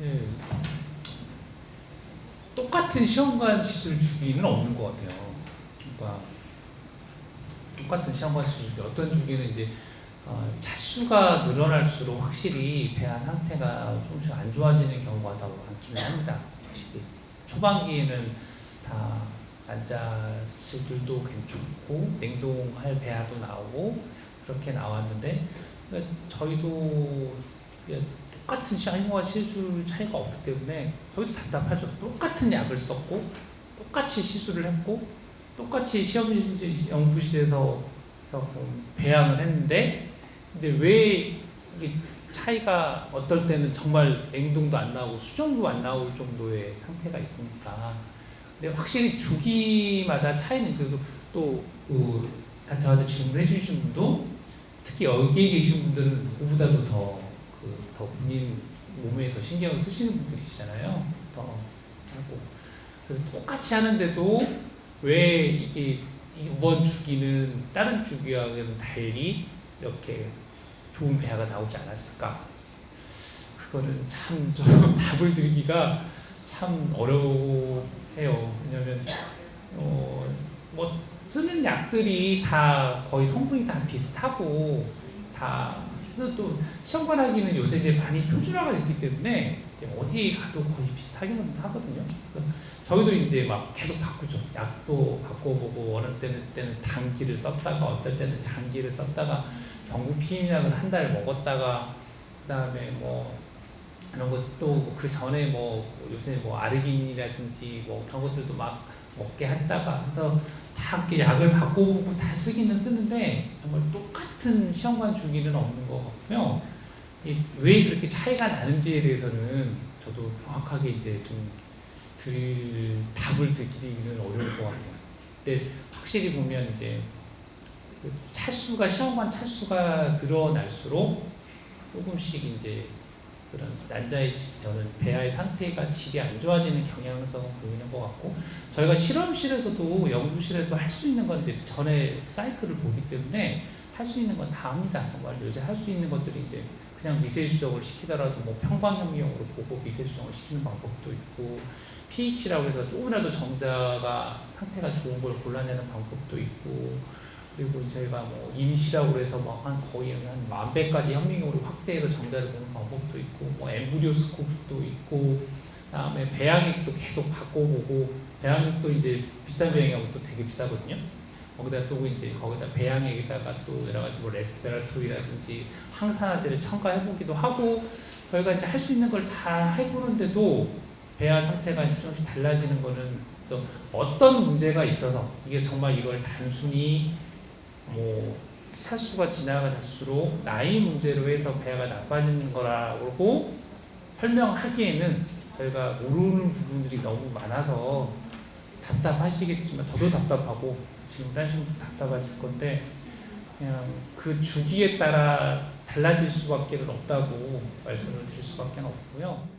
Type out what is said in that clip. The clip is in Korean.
예, 똑같은 시험관 시술 주기는 없는 것 같아요. 그러니까 똑같은 시험관 시술 주기 어떤 주기는 이제 어, 차수가 늘어날수록 확실히 배아 상태가 조금씩 안 좋아지는 경우가 더 많기는 합니다. 확실히 초반기에는 다 난자들도 괜찮고 냉동할 배아도 나오고 그렇게 나왔는데 그러니까 저희도 예, 똑같은 시험관 시술 차이가 없기 때문에 저희도 답답하죠. 똑같은 약을 썼고 똑같이 시술을 했고 똑같이 시험 연구실에서 서 배양을 했는데 이제 왜 차이가 어떨 때는 정말 냉동도 안 나오고 수정도 안 나올 정도의 상태가 있으니까 근데 확실히 주기마다 차이는 그래도 또그 저한테 질문해 주신 분도 특히 여기에 계신 분들은 누구보다도 더그 더 본인 몸에 더 신경을 쓰시는 분들이시잖아요. 더 하고 그래서 똑같이 하는데도 왜 이게 이번 주기는 다른 주기와는 달리 이렇게 좋은 배아가 나오지 않았을까? 그거는 참 좀 답을 드리기가 참 어려워해요. 왜냐하면 어, 뭐 쓰는 약들이 다 거의 성분이 다 비슷하고 다 그래서 또 시험 관하기는 요새 이제 많이 표준화가 됐기 때문에 어디 가도 거의 비슷하기는 하거든요. 그래서 저희도 이제 막 계속 바꾸죠. 약도 바꿔보고 어느 때는 때는 단기를 썼다가 어떨 때는 장기를 썼다가 경구 피임약을 한 달 먹었다가 그다음에 뭐 이런 것도 그 전에 뭐 요새 뭐 아르기닌이라든지 뭐 그런 것들도 막 먹게 했다가 해서 다 이렇게 약을 바꿔보고 다 쓰기는 쓰는데 정말 똑같은 시험관 주기는 없는 것 같고요. 이왜 그렇게 차이가 나는지에 대해서는 저도 정확하게 이제 좀 드릴 답을 드리기는 어려울 것 같아요. 근데 확실히 보면 이제 그 차수가 시험관 차수가 늘어날수록 조금씩 이제 그런 난자의 지- 저는 배아의 상태가 질이 안 좋아지는 경향성을 보이는 것 같고 저희가 실험실에서도 연구실에서 할수 있는 건데 전에 사이클을 보기 때문에 할 수 있는 건 다 합니다. 정말 요새 할 수 있는 것들이 이제 그냥 미세 수정을 시키더라도 뭐 평광현미용으로 보고 미세 수정을 시키는 방법도 있고 pH라고 해서 조금이라도 정자가 상태가 좋은 걸 골라내는 방법도 있고 그리고 저희가 뭐 임시라고 해서 뭐한 거의 한 만 배까지 현미경으로 확대해서 정자를 보는 방법도 있고 뭐 엠브리오스코프도 있고 그다음에 배양액도 계속 바꿔보고 배양액도 이제 비싼 배양액은 또 되게 비싸거든요. 거기다 또 이제 거기다 배양액에다가 또 여러 가지 뭐 레스페라토리라든지 항산화제를 첨가해보기도 하고 저희가 이제 할 수 있는 걸 다 해보는데도 배아 상태가 이제 조금씩 달라지는 거는 어떤 문제가 있어서 이게 정말 이걸 단순히 뭐 사수가 지나갈수록 나이 문제로 해서 배아가 나빠지는 거라고 설명하기에는 저희가 모르는 부분들이 너무 많아서 답답하시겠지만 저도 답답하고 질문하시는 분도 답답하실 건데 그냥 그 주기에 따라 달라질 수밖에 없다고 말씀을 드릴 수밖에 없고요.